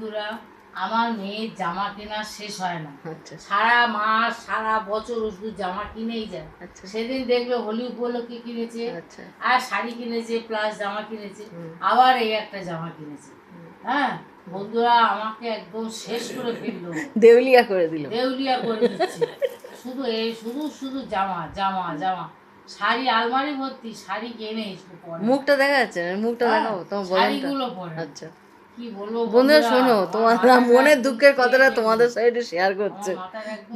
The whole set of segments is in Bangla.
বন্ধুরা আমার মেয়ের জামা কেনা শেষ হয় না। আচ্ছা। সারা মাস সারা বছর শুধু জামা কিনেই যায়। আচ্ছা। সেদিন দেখবে হোলি উপলক্ষে কিনেছে আচ্ছা। আর শাড়ি কিনেছে প্লাস জামা কিনেছে আবার এই একটা জামা কিনেছে। হ্যাঁ? বন্ধুরা আমাকে একদম শেষ করে ফেলল। দেউলিয়া করে দিল। দেউলিয়া করে দিচ্ছে। শুধু এই শুধু শুধু জামা জামা জামা। শাড়ি আলমারি ভর্তি শাড়ি কিনে মুখটা দেখা যাচ্ছে মুখটা হ্যাঁ, দেখাবো তোমার শাড়িগুলো পরে। আচ্ছা। বন্ধুরা? শোনো তোমার মনের দুঃখের কথাটা তোমাদের। সাইডে শেয়ার করছে।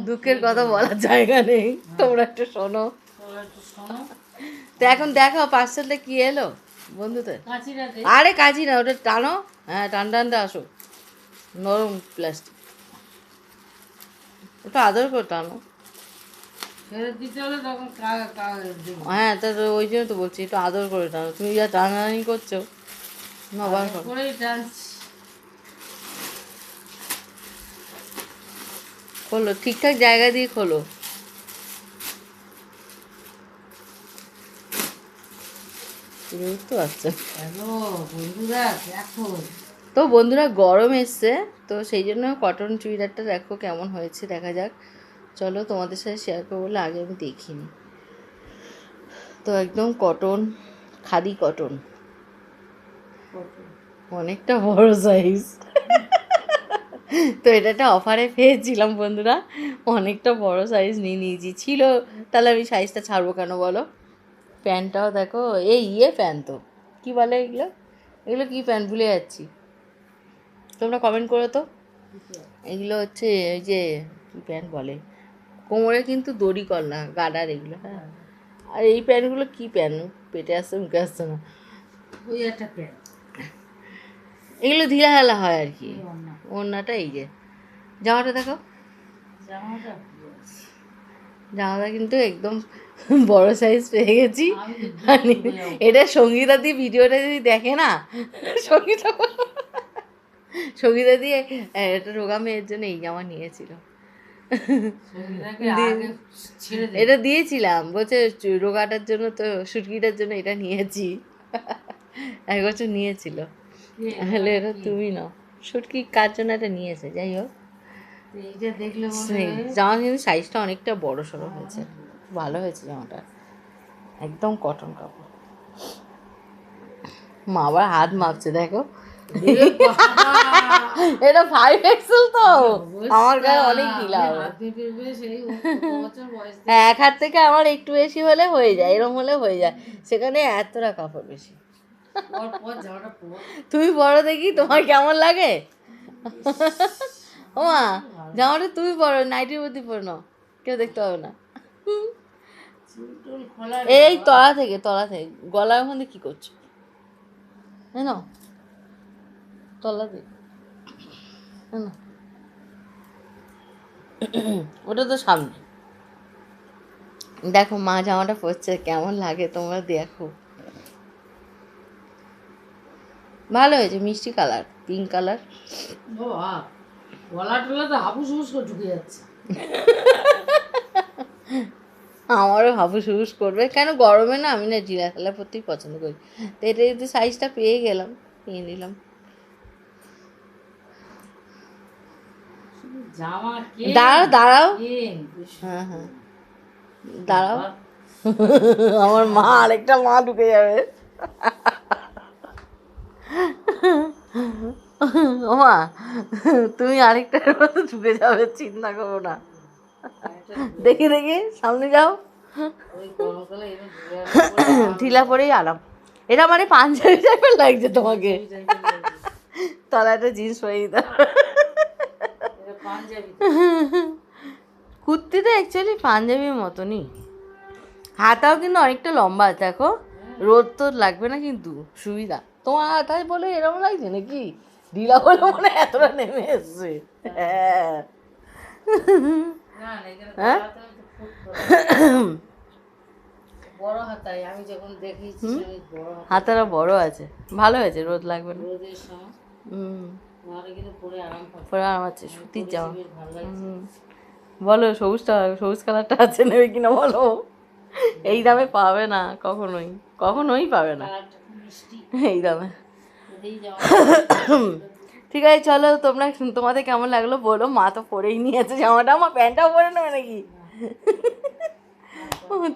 দুঃখের কথা বলার জায়গা নেই। তোমরা একটু শোনো। তোমরা একটু শোনো। তো এখন দেখো পার্সেলটা কি এলো? বন্ধুদের। আরে কাজই না ওটা টানো। হ্যাঁ টান টানটা আসো। নরম প্লাস্টিক ওটা আদর করে টানো। হ্যাঁ তা ওই জন্য তো বলছি একটু আদর করে টানো। তুমি যা টানাটানি করছ না বার করো খোলো ঠিকঠাক জায়গা দিয়ে খোলো। তো বন্ধুরা গরম এসছে তো সেই জন্য কটন চুড়িদারটা দেখো কেমন হয়েছে দেখা যাক। চলো তোমাদের সাথে শেয়ার করব বলে আগে আমি দেখিনি। তো একদম কটন খাদি কটন অনেকটা বড় সাইজ তো এটা একটা অফারে পেয়েছিলাম, বন্ধুরা। অনেকটা বড় সাইজ নিয়ে নিয়েছি। ছিল, তাহলে আমি সাইজটা ছাড়বো কেন বলো? প্যান্টটাও দেখো, এই ইয়ে প্যান্ট তো। কী বলে এগুলো? এগুলো কী প্যান্ট? ভুলে যাচ্ছি। তোমরা কমেন্ট করো তো। এগুলো হচ্ছে ওই যে, কী প্যান্ট বলে? কোমরে কিন্তু দড়ি কর না, গাডার এগুলো হ্যাঁ। আর এই প্যান্টগুলো কী প্যান্ট? পেটে আসছে, মুখে আসছে না। ওই একটা প্যান্ট। এগুলো ঢিলা হেলা হয় আর কি। ওড়নাটা এই যে। জামাটা দেখো জামাটা কিন্তু একদম বড় সাইজ পেয়ে গেছি। যাব। এটা সঙ্গীতা দি ভিডিওটা যদি দেখে না সঙ্গীতা সঙ্গীতা দিয়ে এটা রোগা মেয়ের জন্য এই জামা নিয়েছিল। এটা দিয়েছিলাম। বলছে রোগাটার জন্য তো সুটকিটার জন্য এটা নিয়েছি। এক বছর নিয়েছিল। তাহলে এটা তুমি নাও। সুটকি কার জন্য এটা নিয়েছে যাই হোক। এইটা দেখলে জামা কিন্তু সাইজটা অনেকটা বড় সড়ো হয়েছে। ভালো হয়েছে জামাটা। একদম কটন কাপড়। মা আবার হাত মাপছে দেখো! এটা ফাইভ এক্সেল তো। আমার গায়ে অনেক ঢিলা হ্যাঁ, এক হাত থেকে আমার একটু বেশি হলে হয়ে যায় এরকম হলে হয়ে যায়। সেখানে এতটা কাপড় বেশি। পর পর পর তুমি বড় দেখি তোমার কেমন লাগে? ও মা জামাটা তুমি পরো নাইটির মধ্যে পরো কেউ দেখতে হবে না। এই তলা থেকে তলা থেকে গলার মধ্যে কি করছ? হ্যাঁ তলা থেকে নাও। ওটা তো সামনে। দেখো মা জামাটা পরছে কেমন লাগে তোমরা দেখো। ভালো হয়েছে মিষ্টি কালার পিঙ্ক কালার বাবা গলা টলা তো হাবুস হুবুস করে ঢুকে যাচ্ছে। আমারও হাবুস হুবুস করবে। কেন গরমে না আমি না জিরা খেলা পরতেই পছন্দ করি। তো এটা যদি সাইজটা পেয়ে গেলাম নিয়ে নিলাম। দাঁড়াও দাঁড়াও। হ্যাঁ হ্যাঁ। দাঁড়াও। আমার মা আরেকটা মা ঢুকে যাবে। ও মা তুমি আরেকটার মতো ঢুকে যাবে, চিন্তা করো না। দেখি দেখি, সামনে যাও। ঢিলা পরেই আরাম। এটা মানে পাঞ্জাবি টাইপের লাগছে তোমাকে। তলা একটা জিন্স পরে দিতে কুর্তিটা অ্যাকচুয়ালি পাঞ্জাবির মতনই। হাতাও কিন্তু অনেকটা লম্বা, দেখো। রোদ তো লাগবে না কিন্তু সুবিধা। তোমার হাতায় বলে এরকম লাগছে নাকি? ঢিলা বলে মনে হয় এতটা নেমে এসছে। হ্যাঁ। হ্যাঁ? গলাতে বড়। আছে। ভালো হয়েছে রোদ লাগবে না। পরে আরাম আছে সুতির জামা। বলো সবুজটা সবুজ কালারটা আছে নেবে কিনা বলো? এই দামে পাবে না, কখনোই কখনোই পাবে না। এই দামে। ঠিক আছে, চলো তোমরা, তোমাদের কেমন লাগল বলো, মা তো পরেই নিয়েছে জামাটা আমার প্যান্টটাও পরে নেবে নাকি?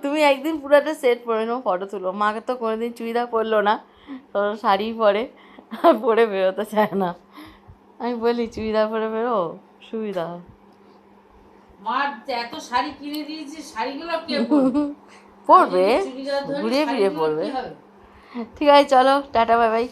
তুমি একদিন পুরো একটা সেট পরে নাও ফটো তুলো মাকে তো কোনোদিন চুড়িদার পরলো না তো শাড়ি পরে, আর পরে বেরোতে চায় না। আমি বলি, চুড়িদার পরে বেরো সুবিধা মা এত শাড়ি কিনে দিয়েছে শাড়িগুলো কে পরবে? ঘুরে ফিরে ঠিক আছে চলো টাটা বাই বাই।